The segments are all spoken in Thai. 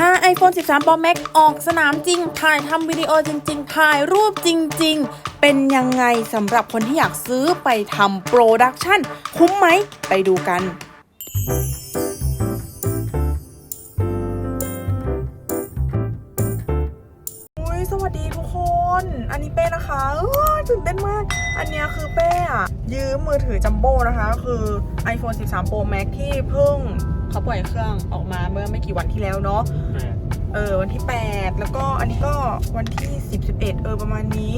พา iPhone 13 Pro Max ออกสนามจริง ถ่ายทำวิดีโอจริง ๆ ถ่ายรูปจริง ๆ เป็นยังไงสำหรับคนที่อยากซื้อไปทำโปรดักชันคุ้มไหม ไปดูกัน อะยืมมือถือจัมโบ้นะคะ คือ iPhone 13 Pro Max ที่เพิ่งเขาปล่อยเครื่องออกมาเมื่อไม่กี่วันที่แล้วเนาะเออวันที่ 8 แล้วก็อันนี้ก็วันที่ 10 11 เออประมาณนี้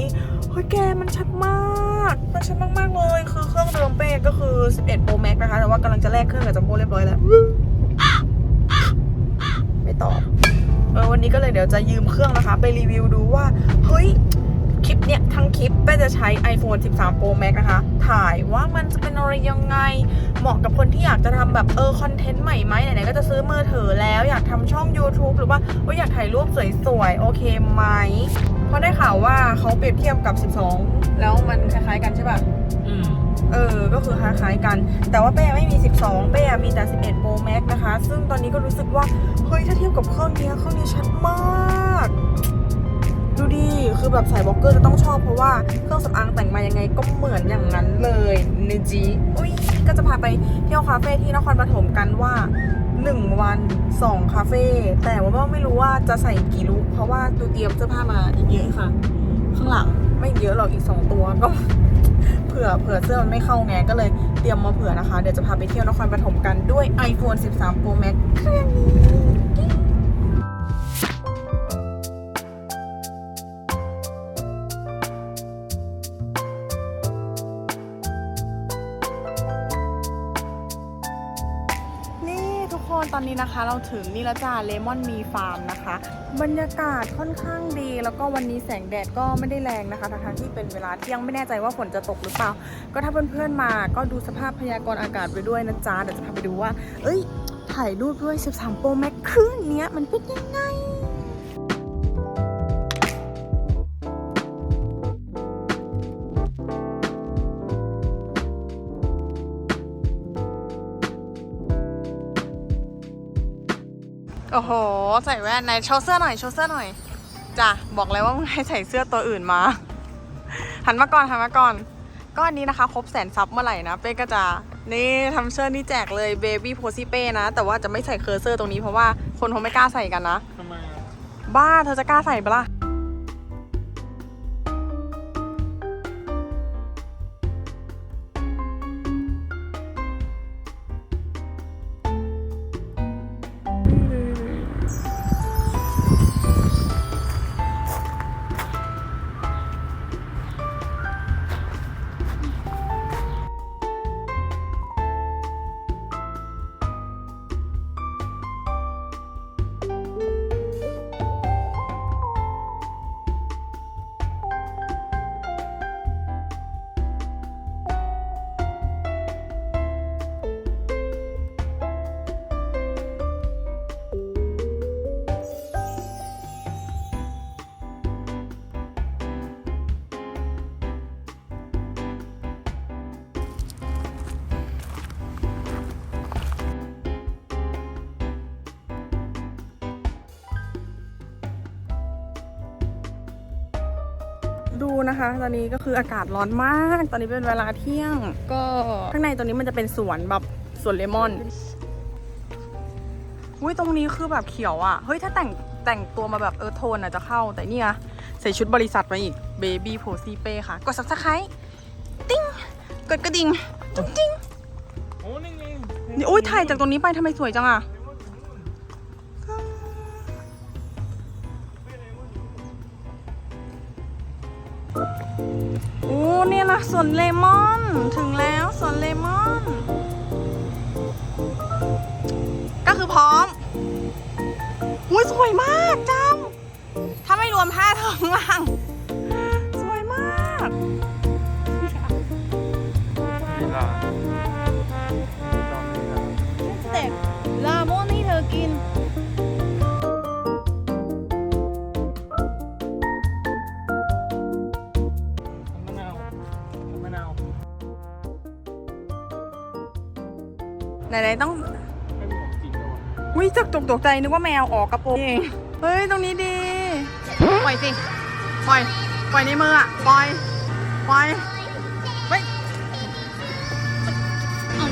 เฮ้ยแกมันชัดมาก มันชัดมากๆเลย คือเครื่องเดิมเป้ก็คือ 11 Pro Max นะคะ แต่ว่ากำลังจะแลกเครื่องกับจัมโบ้เรียบร้อยแล้ว ไม่ตอบ เออวันนี้ก็เลยเดี๋ยวจะยืมเครื่องนะคะ ไปรีวิวดูว่า เฮ้ยค ลิปเนี้ยทั้งคลิปแป้จะใช้ iPhone 13 Pro Max นะคะ ถ่ายว่ามันจะเป็นอะไรยังไง เหมาะกับคนที่อยากจะทำแบบเออคอนเทนต์ใหม่ไหมไหนๆก็จะซื้อมือถือแล้วอยากทำช่อง YouTube หรือว่าว่าอยากถ่ายรูปสวยๆ โอเคไหมเพราะได้ข่าวว่าเขาเปรียบเทียบกับ 12 แล้วมันคล้ายๆกันใช่ป่ะอืมเออ ก็คือคล้ายๆกัน แต่ว่าเป้ไม่มี 12 เป้มีแต่ 11 Pro Max นะคะ ซึ่งตอนนี้ก็รู้สึกว่า เฮ้ย ถ้าเทียบกับเครื่องเนี้ยเครื่องนี้ชัดมาก ดูดิ คือแบบสายบล็อกเกอร์จะต้องชอบเพราะว่าเครื่องสำอางแต่งมายังไงก็เหมือนอย่างนั้นเลยนจีอุ้ยก็จะพาไปเที่ยวคาเฟ่ที่นครปฐมกันว่า 1 วัน 2 คาเฟ่แต่ว่าไม่รู้ว่าจะใส่กี่ลุคเพราะว่าตูเตรียมเสื้อผ้ามาอีกเยอะค่ะ ข้างหลังไม่เยอะหรอกอีก 2 ตัวก็เผื่อเผื่อเสื้อมันไม่เข้าไงก็เลยเตรียมมาเผื่อนะคะ เดี๋ยวจะพาไปเที่ยวนครปฐมกันด้วย iPhone 13 Pro Max เครื่องนี้ นะคะ เราถึงนี่แล้วจ้าเลมอนมีฟาร์มนะคะ บรรยากาศค่อนข้างดีแล้วก็วันนี้แสงแดดก็ไม่ได้แรงนะคะทั้งที่เป็นเวลาเที่ยงไม่แน่ใจว่าฝนจะตกหรือเปล่า ก็ถ้าเพื่อนๆมาก็ดูสภาพพยากรณ์อากาศไปด้วยนะจ๊ะเดี๋ยวจะพาไปดูว่า เอ้ยถ่ายรูปด้วย 13 Pro Max เครื่องเนี้มันเป็นยังไง โอ้โห ใส่แว่นไหนโชว์เสื้อหน่อยโชว์เสื้อหน่อยจ้ะบอกเลยว่ามึงให้ใส่เสื้อตัวอื่นมา หันมาก่อนหันมาก่อน ก็อันนี้นะคะ ครบแสนซับเมื่อไหร่นะ เป้ก็จะนี่ทำเสื้อนี่แจกเลยเบบี้โพซี่เป้นะ แต่ว่าจะไม่ใส่เคอร์เซอร์ตรงนี้เพราะว่าคนคงไม่กล้าใส่กันนะ ทำไมอะบ้าเธอจะกล้าใส่ปะล่ะ ดูนะคะ ตอนนี้ก็คืออากาศร้อนมาก ตอนนี้เป็นเวลาเที่ยง ก็ข้างในตรงนี้มันจะเป็นสวนแบบสวนเลมอนอุ้ยตรงนี้คือแบบเขียวอะ่ะ เฮ้ยถ้าแต่งแต่งตัวมาแบบเออโทนอะจะเข้า แต่เนี่ยใส่ชุดบริษัทมาอีก Baby p o s y p a y ค่ะ กด subscribe ติ้งกดกระดิ่งจุ๊งจิ้งโอ้นี่ไงนี่โอ้ยถ่ายจากตรงนี้ไปทำไมสวยจังอะโสวนเลมอน ถึงแล้วสวนเลมอน ก็คือพร้อมอุ้ยสวยมากจ้าถ้าไม่รวมผ้าเธอข้างล่าง ไหนๆต้องไม่มีของจริงด้วยวิอุ้ยตกตกตกใจนึกว่าแมวออกกระโปรงเองเฮ้ยตรงนี้ดีปล่อยสิปล่อยปล่อยในมืออะปล่อยปล่อยเฮ้ยเอา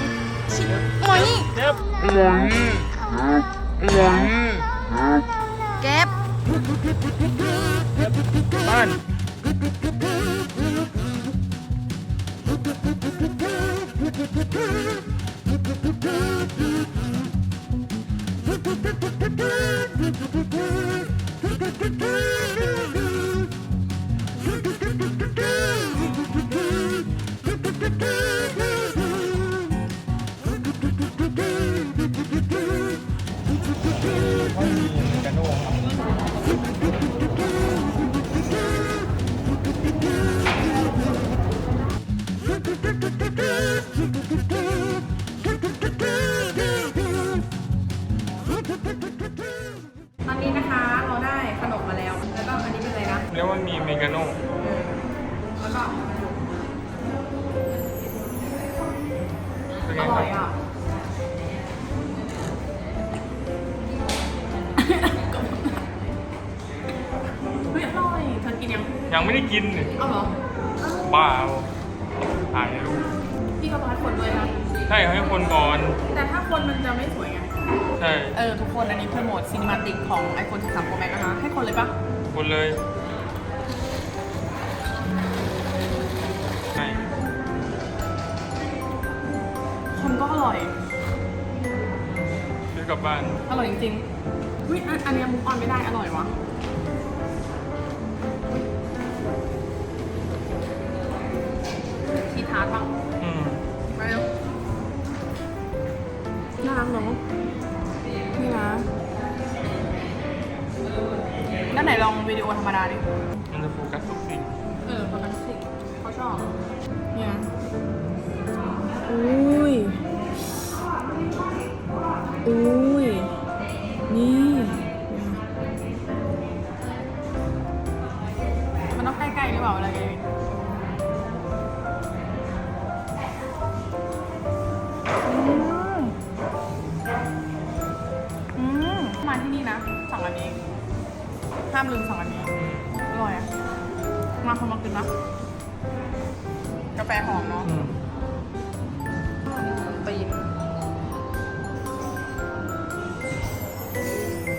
ชิปล่อยนี่เจ็บเก็บบ้าน ไม่ นนี้นะคะเราได้ขนมมาแล้ว แล้วก็อันนี้เป็นอะไรนะเรียกว่ามีเมกาโน่แล้วก็เป็นไงอคร่รัอบยอะเฮ้ยอร่อยเธอกินยังยังไม่ได้กินเลยเอาเหรอบ้าเอาถ่ายให้ดูพี่ก็บอกให้คนด้วยนะใช่ให้คนก่อน แต่ถ้าคนมันจะไม่สวยไง ใช่เออทุกคนอันนี้คือโหมดซีนิมาติกของ iPhone 13 Pro Max นะคะ ให้คนเลยปะคนเลยใช่คนก็อร่อย ซื้อกลับบ้านอร่อยจริงๆวิอันอันเนี้มุกออนไม่ได้อร่อยวะชีทาร์ตบ้างอื รักเนาะนี่นะด้านไหนลองวิดีโอธรรมดาดิ มันจะโฟกัสทุกสิ่ง เออประกันสิเขาชอบ ร่อยอะมาคนมากินนะกาแฟหอมเนาะอืมตีน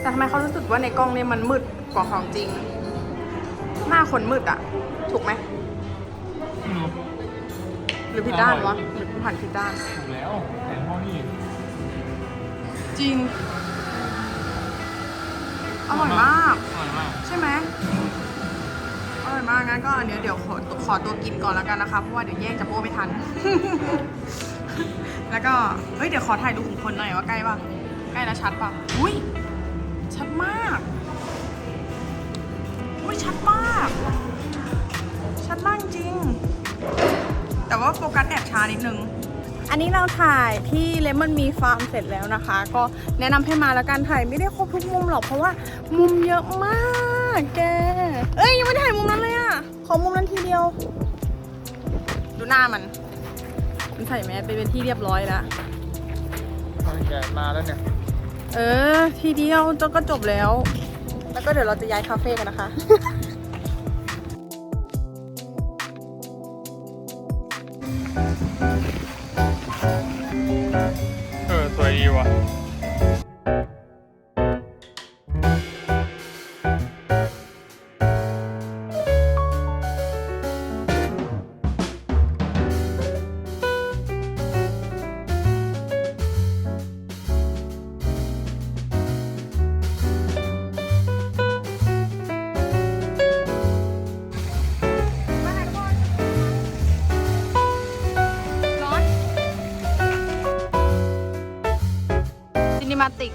แต่ทำไมเขารู้สึกว่าในกล้องเนี่ยมันมืดกว่าของจริง หน้าคนมืดอะถูกไหม อืมหรือผิดด้านวะ หรือผ่านผิดด้าน ถูกแล้วแต่ห้องนี้จริง อร่อยมาก อร่อยมาก ใช่ไหมอร่อย มากงั้นก็อันเนี้ยเดี๋ยวขอขอตัวกินก่อนแล้วกันนะคะ เพราะว่าเดี๋ยวแย่งจัมโบ้ไม่ทัน แล้วก็เฮ้ยเดี๋ยวขอถ่ายรูปของคนหน่อยว่าใกล้ป่ะ ใกล้แล้วชัดป่ะ อุ้ยชัดมากอุ้ยชัดมาก ชัดมากจริง แต่ว่าโฟกัสแอบช้านิดนึงอันนี้เราถ่ายที่เลมอนมีฟาร์มเสร็จแล้วนะคะ ก็แนะนำให้มาแล้วกันถ่ายไม่ได้ครบทุกมุมหรอกเพราะว่ามุมเยอะมากแก เอ้ยยังไม่ได้ถ่ายมุมนั้นเลย ขอมุมนั้นทีเดียว ดูหน้ามัน มันใส่แมสไปเป็นที่เรียบร้อยแล้วแกะมาแล้วเนี่ย เออ ทีเดียวจนก็จบแล้ว แล้วก็เดี๋ยวเราจะย้ายคาเฟ่กันนะคะ เออสวยดีว่ะ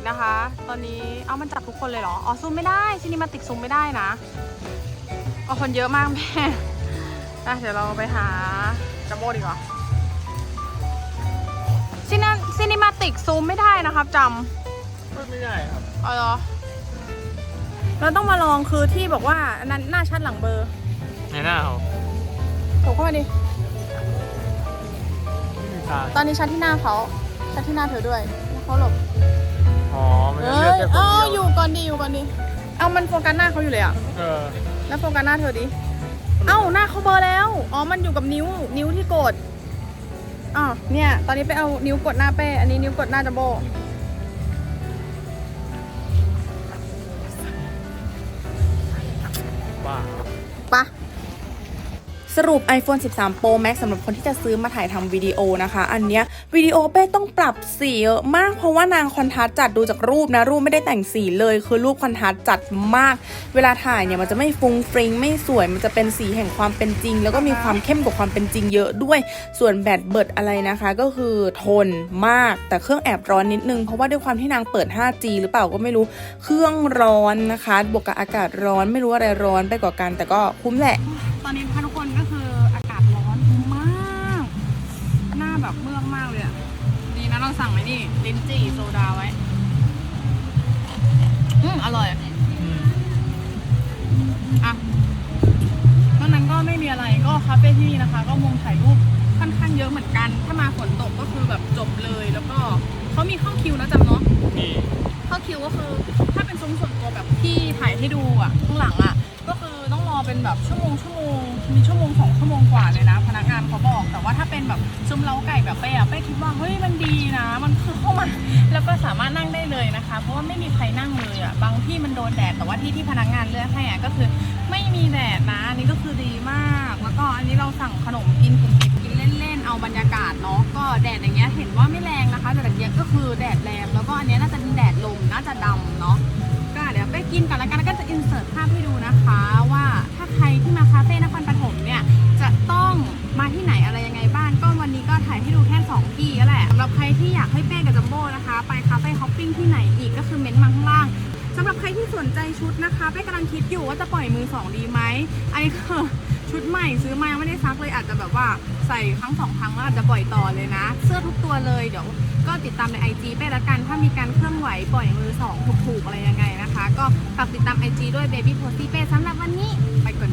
นิมาติกนะคะ ตอนนี้เอามันจับทุกคนเลยเหรอ อ๋อซูมไม่ได้ซินิมาติกซูมไม่ได้นะก็คนเยอะมากแม่อะเดี๋ยวเราไปหาจัมโบ้ดีกว่าซินซินิมาติกซูมไม่ได้นะครับจไม่ได้ครับำเอาเหรอเราต้องมาลองคือที่บอกว่าอันนั้นหน้าชัดหลังเบอร์ในหน้าเขาถูกเข้ามาดิไม่มีตาตอนนี้ชัดที่หน้าเขาชัดที่หน้าเธอด้วยเขาหลบ อ๋อมันจะเอ้เลือกยแค่คนเอาเดียวอยู่ก่อนดีอยู่ก่อนดีเอามันโฟกัสหน้าเขาอยู่เลยอะเออแล้วโฟกัสหน้าเธอดิเอ้าหน้าเขาเบลอร์แล้วอ๋อมันอยู่กับนิ้วนิ้วที่กดอ๋อเนี่ย ตอนนี้ไปเอานิ้วกดหน้าเป้ อันนี้นิ้วกดหน้าจัมโบ้บ้าปะ สรุป iPhone 13 Pro Max สำหรับคนที่จะซื้อมาถ่ายทำวิดีโอนะคะ อันเนี้ยวิดีโอเป้ต้องปรับสีเยอะมากเพราะว่านางคอนทราสต์จัดดูจากรูปนะ รูปไม่ได้แต่งสีเลย คือรูปคอนทราสต์จัดมาก เวลาถ่ายเนี่ยมันจะไม่ฟุ้งฟริ้งไม่สวยมันจะเป็นสีแห่งความเป็นจริง แล้วก็มีความเข้มกว่าความเป็นจริงเยอะด้วยส่วนแบตเบิดอะไรนะคะ ก็คือทนมากแต่เครื่องแอบร้อนนิดนึงเพราะว่าด้วยความที่นางเปิด 5G หรือเปล่าก็ไม่รู้เครื่องร้อนนะคะ บวกกับอากาศร้อนไม่รู้อะไรร้อนไปกว่ากัน แต่ก็คุ้มแหละตอนนี้นะคะทุกคน สั่งไว้นี่ลิ้นจี่โซดาไว้ อืมอร่อยอืมอะนอกนั้นก็ไม่มีอะไรก็คาเฟ่ที่นี่นะคะ ก็มุมถ่ายรูปค่อนข้างเยอะเหมือนกัน ถ้ามาฝนตกก็คือแบบจบเลย แล้วก็เขามีเข้าคิวนะจำเนาะนี่เข้าคิวก็คือ ถ้าเป็นซุ้มส่วนตัวแบบที่ถ่ายให้ดูอะข้างหลังอะก็คือต้องรอ เป็นแบบชั่วโมงชั่วโมงมีชั่วโมงสองชั่วโมงกว่าเลยนะ พนักงานเขาบอก แต่ว่าถ้าเป็นแบบซุ้มเล้าไก่แบบเป้อะเป้คิดว่าเฮ้ยมันดีนะ มันคือเข้ามาแล้วก็สามารถนั่งได้เลยนะคะ เพราะว่าไม่มีใครนั่งเลยอะบางที่มันโดนแดดแต่ว่าที่ที่พนักงานเลือกให้อะก็คือไม่มีแดดนะอันนี้ก็คือดีมาก แล้วก็อันนี้เราสั่งขนมกินกรุบกริบกินเล่นๆเอาบรรยากาศเนาะก็แดดอย่างเงี้ยเห็นว่าไม่แรงนะคะแต่ตะเกียก็คือแดดแรงแล้วก็อันเนี้ยน่าจะแดดลมน่าจะดำเนาะ ไปกินกันแล้วกันแล้วก็จะอินเสิร์ตภาพให้ดูนะคะว่าถ้าใครที่มาคาเฟ่นครปฐมเนี่ยจะต้องมาที่ไหนอะไรยังไงบ้างก็วันนี้ก็ถ่ายให้ดูแค่2ที่ก็แหละสำหรับใครที่อยากให้เป้กับจัมโบ้นะคะ ไปคาเฟ่ฮอปปิ้งที่ไหนอีกก็คือเม้นต์มาข้างล่างสำหรับใครที่สนใจชุดนะคะเป้กำลังคิดอยู่ว่าจะปล่อยมือสองดีไหมอันนี้คือชุดใหม่ซื้อมายังไม่ได้ซักเลยอาจจะแบบว่าใส่ครั้งสองครั้งแล้วอาจจะปล่อยต่อเลยนะ เสื้อทุกตัวเลยเดี๋ยว ก็ติดตามใน IG ไปละกัน ถ้ามีการเคลื่อนไหวปล่อยมือสองถูกๆอะไรยังไงนะคะ ก็ฝากติดตาม IG ด้วย Baby p o s y เป้สำหรับวันนี้ไปก่อน